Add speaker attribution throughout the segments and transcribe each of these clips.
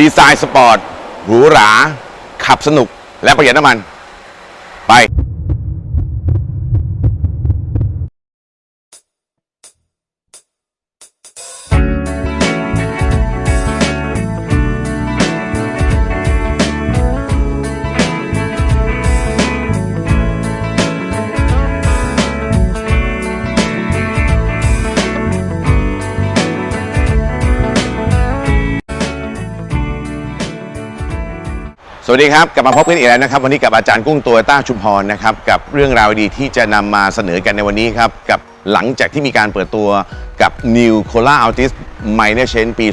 Speaker 1: ดีไซน์สปอร์ตหรูหรา ขับสนุกและประหยัดน้ำมัน ไป วัสดีครับ กลับมาพบกันอีกแล้วนะครับ วันนี้กับอาจารย์กุ้งตัวต้าชุมพรนะครับ กับเรื่องราวดีที่จะนำมาเสนอกันในวันนี้ครับ กับหลังจากที่มีการเปิดตัวกับ New Cola Altis Minor Change ปี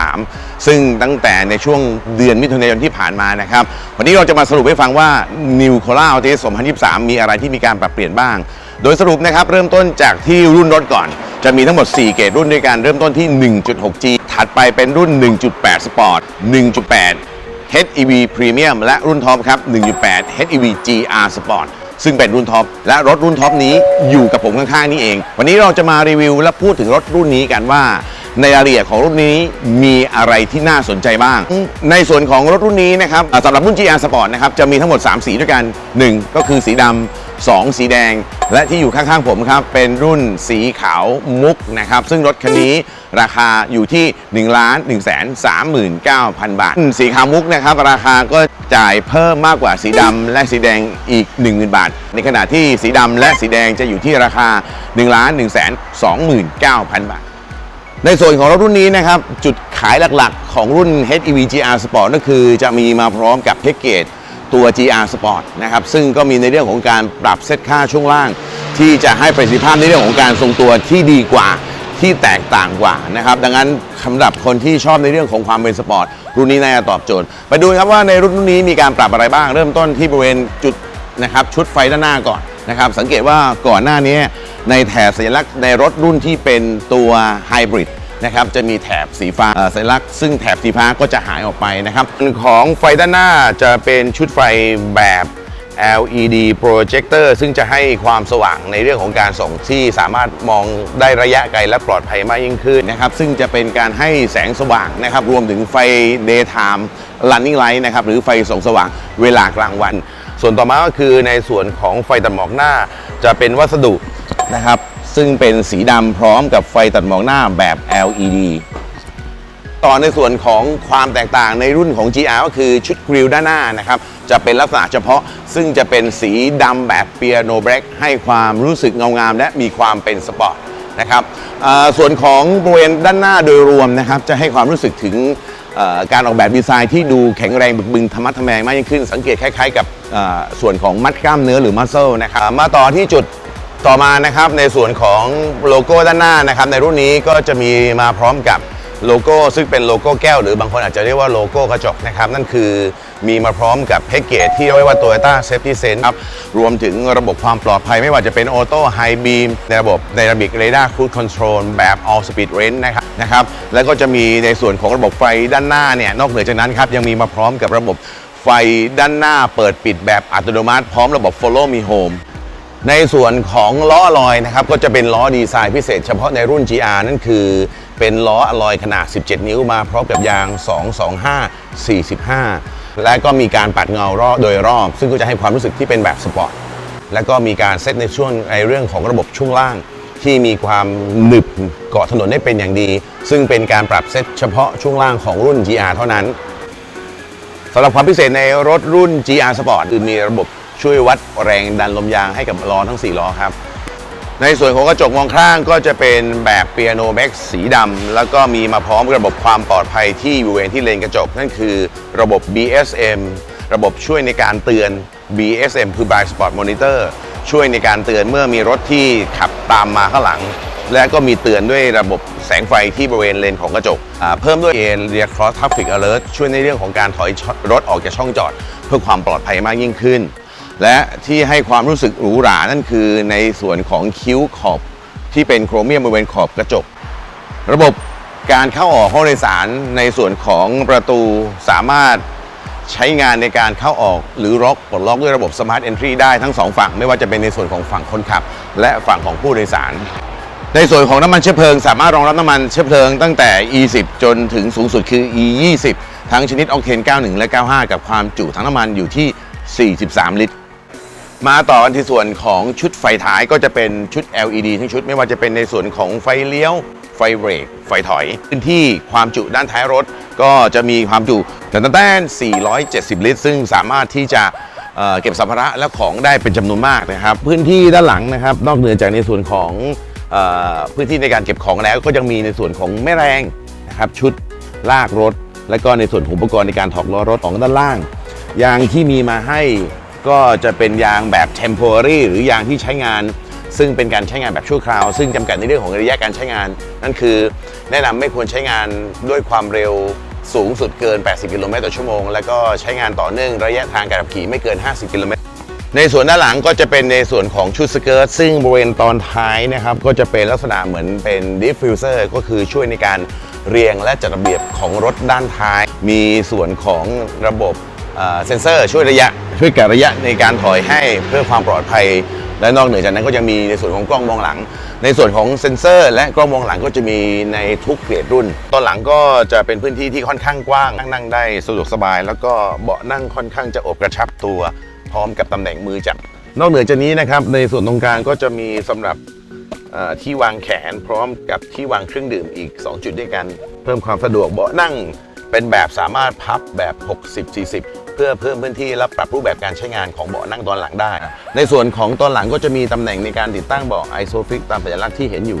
Speaker 1: 2023 ซึ่งตั้งแต่ในช่วงเดือนมิถุนายนที่ผ่านมานะครับ วันนี้เราจะมาสรุปให้ฟังว่า New Cola Altis 2023 มีอะไรที่มีการปรับเปลี่ยนบ้าง โดยสรุปนะครับเริ่มต้นจากที่รุ่นรถก่อน จะมีทั้งหมด 4 เกรดรุ่นด้วยกันเริ่มต้นที่ 1.6G ถัดไปเป็นรุ่น 1.8 Sport 1.8 HEV Premium และรุ่นท็อปครับ 1.8 HEV GR Sport ซึ่งเป็นรุ่นท็อปและรถรุ่นท็อปนี้อยู่กับผมข้างๆนี่เอง วันนี้เราจะมารีวิวและพูดถึงรถรุ่นนี้กันว่า ในรายละเอียดของรุ่นนี้มีอะไรที่น่าสนใจบ้าง ในส่วนของรถรุ่นนี้นะครับสำหรับรุ่น GR Sport นะครับจะมีทั้งหมด 3 สีด้วยกัน 1 ก็คือสีดำ สองสีแดง และที่อยู่ข้างๆผมครับ เป็นรุ่นสีขาวมุกนะครับ ซึ่งรถคันนี้ราคาอยู่ที่1ล้าน1แสน39,000 บาท สีขาวมุกนะครับ ราคาก็จ่ายเพิ่มมากกว่าสีดำและสีแดงอีก 10,000 บาท ในขณะที่สีดำและสีแดงจะอยู่ที่ราคา1ล้าน1แสน29,000 บาทในส่วนของรถรุ่นนี้นะครับ จุดขายหลักๆ ของรุ่น HEV GR Sport ก็คือจะมีมาพร้อมกับแพ็กเกจ ตัว GR Sport นะครับซึ่งก็มีในเรื่องของการปรับเซตค่าช่วงล่าง ที่จะให้ประสิทธิภาพในเรื่องของการทรงตัวที่ดีกว่าที่แตกต่างกว่านะครับดังนั้นสำหรับคนที่ชอบในเรื่องของความเป็นสปอร์ตรุ่นนี้น่าจะตอบโจทย์ ไปดูครับว่าในรุ่นนี้มีการปรับอะไรบ้าง เริ่มต้นที่บริเวณจุดนะครับชุดไฟด้านหน้าก่อนนะครับสังเกตว่าก่อนหน้านี้ในแถบสัญลักษณ์ในรถรุ่นที่เป็นตัวไฮบริด นะครับจะมีแถบสีฟ้าสัญลักษณ์ซึ่งแถบสีฟ้าก็จะหายออกไปนะครับของไฟด้านหน้าจะเป็นชุดไฟแบบ LED projector ซึ่งจะให้ความสว่างในเรื่องของการส่งที่สามารถมองได้ระยะไกลและปลอดภัยมากยิ่งขึ้นนะครับ ซึ่งจะเป็นการให้แสงสว่างนะครับ รวมถึงไฟ daytime running light นะครับ หรือไฟส่องสว่างเวลากลางวัน ส่วนต่อมาก็คือในส่วนของไฟตัดหมอกหน้า จะเป็นวัสดุนะครับ ซึ่งเป็นสีดำพร้อมกับไฟตัดหมอกหน้าแบบ LED ต่อในส่วนของความแตกต่างในรุ่นของ GR ก็คือชุดกริลด้านหน้านะครับ จะเป็นลักษณะเฉพาะซึ่งจะเป็นสีดำแบบเปียโนแบล็กให้ความรู้สึกเงางาม และมีความเป็นสปอร์ตนะครับส่วนของบริเวณด้านหน้าโดยรวมนะครับ จะให้ความรู้สึกถึงการออกแบบดีไซน์ที่ดูแข็งแรงบึกบึนธรรมะทแมงมากยิ่งขึ้น สังเกตคล้ายๆ กับส่วนของมัดกล้ามเนื้อหรือมัสเซลนะครับมาต่อที่จุด ต่อมานะครับในส่วนของโลโก้ด้านหน้านะครับในรุ่นนี้ก็จะมีมาพร้อมกับโลโก้ซึ่งเป็นโลโก้แก้วหรือบางคนอาจจะเรียกว่าโลโก้กระจกนะครับนั่นคือมีมาพร้อมกับแพ็กเกจที่เรียกว่า Toyota Safety Sense ครับรวมถึงระบบความปลอดภัยไม่ว่าจะเป็น Auto High Beam ในระบบ Dynamic Radar Cruise Control แบบ All Speed Range นะครับนะครับแล้วก็จะมีในส่วนของระบบไฟด้านหน้าเนี่ยนอกเหนือจากนั้นครับยังมีมาพร้อมกับระบบไฟด้านหน้าเปิดปิดแบบอัตโนมัติ พร้อมระบบ Follow Me Home ในส่วนของล้ออลอยนะครับก็จะเป็นล้อดีไซน์พิเศษเฉพาะในรุ่น GR นั่นคือ เป็นล้ออลอยขนาด 17 นิ้วมาพร้อมกับยาง 225 45 และก็มีการปัดเงารอบโดยรอบ ซึ่งก็จะให้ความรู้สึกที่เป็นแบบสปอร์ตและก็มีการเซตในช่วงในเรื่องของระบบช่วงล่าง ที่มีความหนึบเกาะถนนได้เป็นอย่างดี ซึ่งเป็นการปรับเซตเฉพาะช่วงล่างของรุ่น GR เท่านั้นสำหรับความพิเศษในรถรุ่น GR Sport คือมีระบบ ช่วยวัดแรงดันลมยางให้กับล้อทั้ง 4 ล้อครับ ในส่วนของกระจกมองข้างก็จะเป็นแบบเปียโนแบ็กสีดำแล้วก็มีมาพร้อมระบบความปลอดภัยที่บริเวณที่เลนกระจก นั่นคือระบบ BSM ระบบช่วยในการเตือน BSM คือ Blind Spot Monitor ช่วยในการเตือนเมื่อมีรถที่ขับตามมาข้างหลัง และก็มีเตือนด้วยระบบแสงไฟที่บริเวณเลนของกระจก เพิ่มด้วย Area Cross Traffic Alert ช่วยในเรื่องของการถอยรถออกจากช่องจอด เพื่อความปลอดภัยมากยิ่งขึ้น และที่ให้ความรู้สึกหรูหรานั่นคือในส่วนของคิ้วขอบที่เป็นโครเมียมบริเวณขอบกระจก ระบบการเข้าออกห้องโดยสารในส่วนของประตูสามารถใช้งานในการเข้าออกหรือล็อกปลดล็อกด้วยระบบ Smart Entry ได้ทั้งสองฝั่ง ไม่ว่าจะเป็นในส่วนของฝั่งคนขับ และฝั่งของผู้โดยสาร ในส่วนของน้ำมันเชื้อเพลิง สามารถรองรับน้ำมันเชื้อเพลิงตั้งแต่ E10 จนถึงสูงสุดคือ E20 ทั้งชนิดออกเทน 91 และ 95 กับความจุถังน้ำมันอยู่ที่ 43 ลิตร มาต่อกันที่ส่วนของชุดไฟท้ายก็จะเป็นชุด LED ทั้งชุดไม่ว่าจะเป็นในส่วนของไฟเลี้ยว ไฟเบรก ไฟถอยพื้นที่ความจุด้านท้ายรถ ก็จะมีความจุแต่ตั้งแต่470 ลิตร ซึ่งสามารถที่จะเเก็บสัมภาระและของได้เป็นจำนวนมากนะครับ พื้นที่ด้านหลังนะครับ นอกเหนือจากในส่วนของอพื้นที่ในการเก็บของแล้วก็ยังมีในส่วนของแม่แรงนะครับชุดลากรถ และก็ในส่วนของอุปกรณ์ในการถอดล้อรถของด้านล่างยางที่มีมาให้ ก็จะเป็นยางแบบ temporary หรือยางที่ใช้งาน ซึ่งเป็นการใช้งานแบบชั่วคราว ซึ่งจำกัดในเรื่องของระยะการใช้งาน นั่นคือแนะนำไม่ควรใช้งานด้วยความเร็วสูงสุดเกิน 80 กิโลเมตรต่อชั่วโมง แล้วก็ใช้งานต่อเนื่องระยะทางการขับขี่ไม่เกิน 50 กิโลเมตร ในส่วนด้านหลังก็จะเป็นในส่วนของชุดสเกิร์ตซึ่งบริเวณตอนท้ายนะครับ ก็จะเป็นลักษณะเหมือนเป็นดิฟฟิวเซอร์ก็คือช่วยในการเรียงและจัดระเบียบของรถด้านท้าย มีส่วนของระบบเอ่อเซ็นเซอร์ช่วยระยะ ช่วยกะระยะในการถอยให้เพื่อความปลอดภัย และนอกเหนือจากนั้นก็จะมีในส่วนของกล้องมองหลัง ในส่วนของเซ็นเซอร์ และกล้องมองหลังก็จะมีในทุกเกรดรุ่น ตอนหลังก็จะเป็นพื้นที่ที่ค่อนข้างกว้างนั่งได้สะดวกสบาย แล้วก็เบาะนั่งค่อนข้างจะอบกระชับตัว พร้อมกับตำแหน่งมือจับนอกเหนือจากนี้นะครับในส่วนตรงกลางก็จะมีสำหรับที่วางแขนพร้อมกับที่วางเครื่องดื่มอีก 2 จุดด้วยกัน เพิ่มความสะดวกเบาะนั่งเป็นแบบสามารถพับแบบ 60-40 พื่อเพิ่มพื้นที่และปรับรูปแบบการใช้งานของเบาะนั่งตอนหลังได้ ในส่วนของตอนหลังก็จะมีตำแหน่งในการติดตั้งเบาะไอโซฟิกตามสัญลักษณ์ที่เห็นอยู่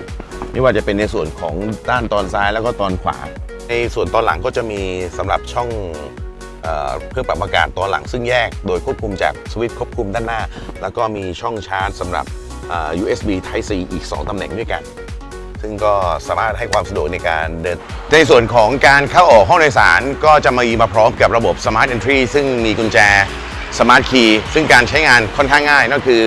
Speaker 1: ไม่ว่าจะเป็นในส่วนของด้านตอนซ้ายแล้วก็ตอนขวา ในส่วนตอนหลังก็จะมีสำหรับช่องเอ่อเครื่องปรับอากาศตอนหลังซึ่งแยกโดยควบคุมจากสวิตช์ควบคุมด้านหน้า แล้วก็มีช่องชาร์จสำหรับเอ่อ USB Type C อีก 2ตำแหน่งด้วยกัน ซึ่งก็สามารถให้ความสะดวกในการเดิน ในส่วนของการเข้าออกห้องโดยสารก็จะมีมาพร้อมกับระบบ Smart Entry ซึ่งมีกุญแจ Smart Key ซึ่งการใช้งานค่อนข้างง่ายนั่นคือ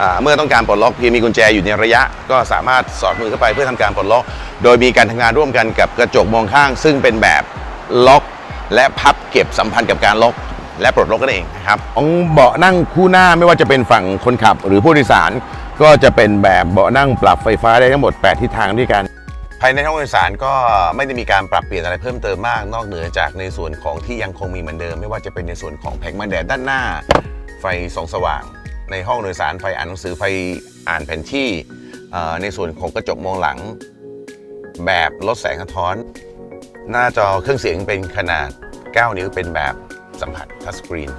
Speaker 1: อเมื่อต้องการปลดล็อกเพียงมีกุญแจอยู่ในระยะ ก็สามารถสอดมือเข้าไปเพื่อทำการปลดล็อก โดยมีการทำงานร่วมกันกับกระจกมองข้าง ซึ่งเป็นแบบล็อก และพับเก็บสัมพันธ์กับการล็อกและปลดล็อกกันเองนะครับของเบาะนั่งคู่หน้าไม่ว่าจะเป็นฝั่งคนขับหรือผู้โดยสาร ก็จะเป็นแบบเบาะนั่งปรับไฟฟ้าได้ทั้งหมด 8 ทิศทางด้วยกัน ภายในห้องโดยสารก็ไม่ได้มีการปรับเปลี่ยนอะไรเพิ่มเติมมาก นอกเหนือจากในส่วนของที่ยังคงมีเหมือนเดิม ไม่ว่าจะเป็นในส่วนของแผงมันแดดด้านหน้า ไฟส่องสว่าง ในห้องโดยสารไฟอ่านหนังสือไฟอ่านแผนที่ในส่วนของกระจกมองหลัง แบบลดแสงสะท้อน หน้าจอเครื่องเสียงเป็นขนาด 9 นิ้วเป็นแบบสัมผัสทัชสกรีน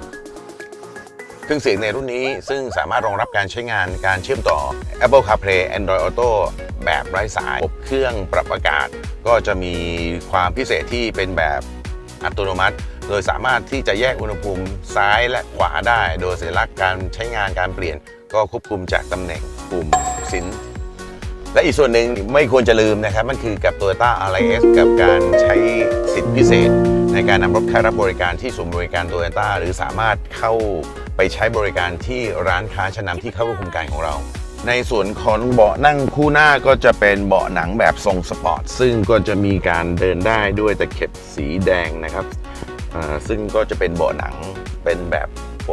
Speaker 1: เครื่องเสียงในรุ่นนี้ซึ่งสามารถรองรับการใช้งานการเชื่อมต่อ Apple CarPlay Android Auto แบบไร้สายระบบเครื่องปรับอากาศ ก็จะมีความพิเศษที่เป็นแบบอัตโนมัติ โดยสามารถที่จะแยกอุณหภูมิซ้ายและขวาได้ โดยสัญลักษณ์การใช้งานการเปลี่ยน ก็ควบคุมจากตำแหน่งปุ่มสินและอีกส่วนหนึ่งไม่ควรจะลืมนะครับ มันคือกับ Toyota RS กับการใช้สิทธิพิเศษ ในการนำรถเข้ารับบริการที่ศูนย์บริการ Toyota หรือสามารถเข้า ไปใช้บริการที่ร้านค้าชั้นนำที่เข้าร่วมโครงการของเรา ในส่วนของเบาะนั่งคู่หน้าก็จะเป็นเบาะหนังแบบทรงสปอร์ต ซึ่งก็จะมีการเดินได้ด้วยตะเข็บสีแดงนะครับ ซึ่งก็จะเป็นเบาะหนังเป็นแบบโพ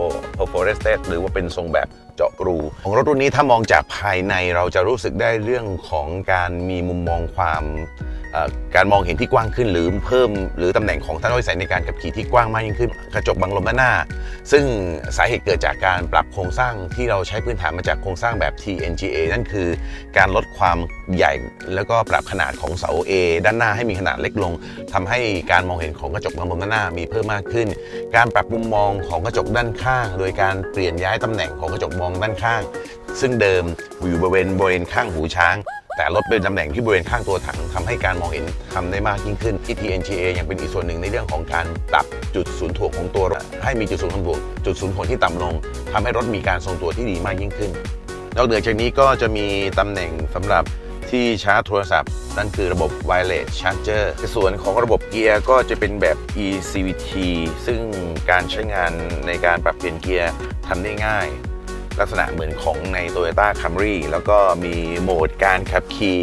Speaker 1: โฟเรสเตหรือว่าเป็นทรงแบบเจาะรู ของรถรุ่นนี้ถ้ามองจากภายในเราจะรู้สึกได้เรื่องของการมีมุมมองความ การมองเห็นที่กว้างขึ้นหรือเพิ่ม หรือตำแหน่งของท่านผู้โดยสารในการขับขี่ที่กว้างมากยิ่งขึ้น กระจกบังลมด้านหน้า ซึ่งสาเหตุเกิดจากการปรับโครงสร้างที่เราใช้พื้นฐานมาจากโครงสร้างแบบ TNGA นั่นคือ การลดความใหญ่แล้วก็ปรับขนาดของเสา A ด้านหน้าให้มีขนาดเล็กลงทำให้การมองเห็นของกระจกบังลมด้านหน้ามีเพิ่มมากขึ้น การปรับมุมมองของกระจกด้านข้าง โดยการเปลี่ยนย้ายตำแหน่งของกระจกมองด้านข้าง ซึ่งเดิมอยู่บริเวณบริเวณข้างหูช้าง แต่ลดเป็นตำแหน่งที่บริเวณข้างตัวถังทำให้การมองเห็นทำได้มากยิ่งขึ้นที่ TNGA ยังเป็นอีกส่วนหนึ่งในเรื่องของการปรับจุดศูนย์ถ่วงของตัวรถให้มีจุดศูนย์ถ่วงจุดศูนย์ถ่วงที่ต่ำลงทำให้รถมีการทรงตัวที่ดีมากยิ่งขึ้น นอกเหนือจากนี้ก็จะมีตำแหน่งสำหรับที่ชาร์จโทรศัพท์ นั่นคือระบบ wireless charger ส่วนของระบบเกียร์ก็จะเป็นแบบ eCVT ซึ่งการใช้งานในการปรับเปลี่ยนเกียร์ทำได้ง่าย ลักษณะเหมือนของใน Toyota Camry แล้วก็มีโหมดการขับขี่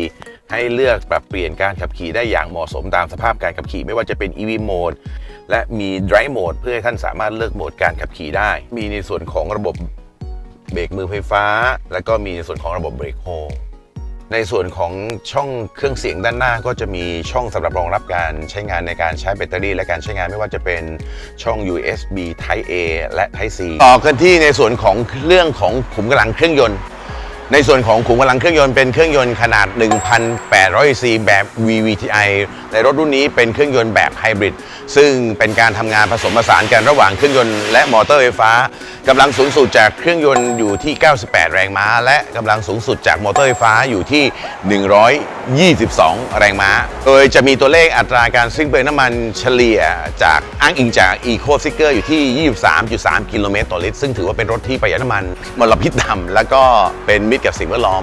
Speaker 1: ให้เลือกปรับเปลี่ยนการขับขี่ได้อย่างเหมาะสมตามสภาพการขับขี่ ไม่ว่าจะเป็น EV Mode และมี Drive Mode เพื่อให้ท่านสามารถเลือกโหมดการขับขี่ได้ มีในส่วนของระบบเบรกมือไฟฟ้า และก็มีในส่วนของระบบเบรกโฮ
Speaker 2: ในส่วนของช่องเครื่องเสียงด้านหน้าก็จะมีช่องสำหรับรองรับการใช้งานในการใช้แบตเตอรี่ และการใช้งานไม่ว่าจะเป็นช่อง USB Type A และ Type C ต่อกันที่ในส่วนของเรื่องของขุมกำลังเครื่องยนต์ ในส่วนของขุมกำลังเครื่องยนต์เป็นเครื่องยนต์ขนาด 1,800 c แบบ VVTi ในรถรุ่นนี้เป็นเครื่องยนต์แบบไฮบริดซึ่งเป็นการทำงานผสมผสานกันระหว่างเครื่องยนต์และมอเตอร์ไฟฟ้ากำลังสูงสุดจากเครื่องยนต์อยู่ที่ 98 แรงม้า และกำลังสูงสุดจากมอเตอร์ไฟฟ้าอยู่ที่ 122 แรงม้า โดยจะมีตัวเลขอัตราการสิ้นเปลืองน้ำมันเฉลี่ยจากอ้างอิงจาก Eco s i g e r อยู่ที่ 23.3 กิโลเมตรต่อลิตรซึ่งถือว่าเป็นรถที่ประหยัดน้ำมันมลพิษต่ำและก็เป็นมิตรกับสิ่งแวดล้อม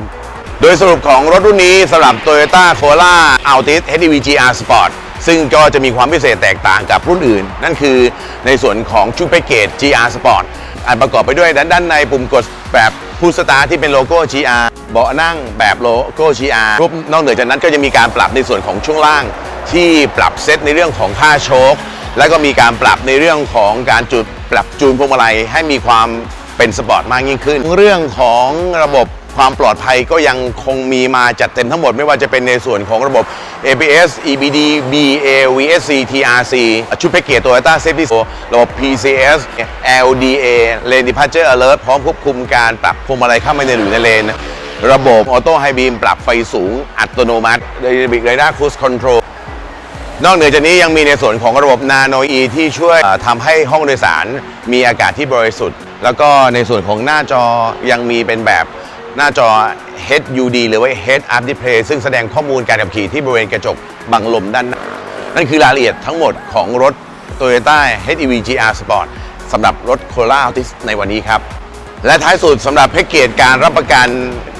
Speaker 2: โดยสรุปของรถรุ่นนี้สำหรับ Toyota Corolla Altis HEV GR Sport ซึ่งก็จะมีความพิเศษแตกต่างกับรุ่นอื่น นั่นคือในส่วนของชุดแพ็กเกจ GR Sport อันประกอบไปด้วยด้านในปุ่มกดแบบผู้สตาร์ที่เป็นโลโก้ GR เบาะนั่งแบบโลโก้ GR รูปนอกเหนือจากนั้นก็จะมีการปรับในส่วนของช่วงล่าง ที่ปรับเซตในเรื่องของผ้าโชคแล้วก็มีการปรับในเรื่องของการจุดปรับจูนพวงมาลัยให้มีความเป็นสปอร์ตมากยิ่งขึ้น เรื่องของระบบ ความปลอดภัยก็ยังคงมีมาจัดเต็มทั้งหมดไม่ว่าจะเป็นในส่วนของระบบ ABS EBD BA VSC TRC ชุดแพ็กเกจ Toyota Safety Score ระบบ PCS LDA Lane Departure Alert พร้อมควบคุมการปรับพวงมาลัยเข้ามาในหรือในเลน ระบบออโต้ไฮบีมปรับไฟสูงอัตโนมัติ Dynamic Radar Cruise Control นอกเหนือจากนี้ยังมีในส่วนของระบบ Nano E ที่ช่วยทำให้ห้องโดยสารมีอากาศที่บริสุทธิ์ แล้วก็ในส่วนของหน้าจอยังมีเป็นแบบ หน้าจอ HUD หรือว่า Head Up Display ซึ่งแสดงข้อมูลการขับขี่ที่บริเวณกระจกบังลมด้านหน้า นั่นคือรายละเอียดทั้งหมดของรถ Toyota HEV GR Sport สำหรับรถ Corolla Altis ในวันนี้ครับ และท้ายสุดสำหรับแพ็กเกจการรับประกัน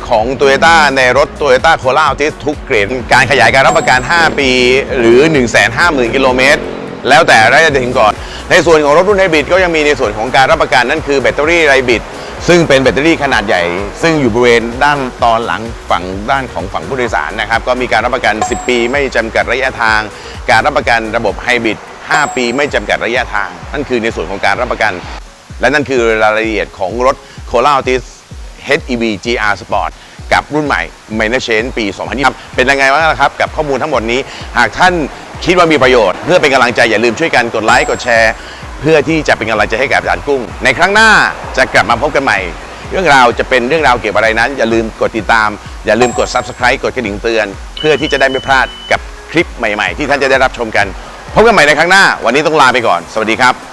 Speaker 2: ของ Toyota ในรถ Toyota Corolla Altis ทุกเกรดการขยายการรับประกัน 5 ปี หรือ 150,000 กิโลเมตรแล้วแต่ระยะถึงก่อน ในส่วนของรถรุ่นไฮบริดก็ยังมีในส่วนของการรับประกันนั่นคือแบตเตอรี่ไฮบริด ซึ่งเป็นแบตเตอรี่ขนาดใหญ่ ซึ่งอยู่บริเวณด้านตอนหลังฝั่งด้านของฝั่งผู้โดยสารนะครับ ก็มีการรับประกัน 10 ปี ไม่จำกัดระยะทาง การรับประกันระบบไฮบริด5 ปี ไม่จำกัดระยะทาง นั่นคือในส่วนของการรับประกัน และนั่นคือรายละเอียดของรถ c o l a Altis HEV GR Sport กับรุ่นใหม่ m a n a c h a n ปี 2020ครับเป็นยังไงบ้างนะครับ กับข้อมูลทั้งหมดนี้ หากท่านคิดว่ามีประโยชน์ เพื่อเป็นกำลังใจอย่าลืมช่วยกันกดไลค์ กดแชร์ เพื่อที่จะเป็นกำลังใจให้กับอาจารย์กุ้ง ในครั้งหน้าจะกลับมาพบกันใหม่ เรื่องราวจะเป็นเรื่องราวเกี่ยวกับอะไรนั้น อย่าลืมกดติดตาม อย่าลืมกด Subscribe กดกระดิ่งเตือน เพื่อที่จะได้ไม่พลาดกับคลิปใหม่ ๆ ที่ท่านจะได้รับชมกันพบกันใหม่ในครั้งหน้า วันนี้ต้องลาไปก่อน สวัสดีครับ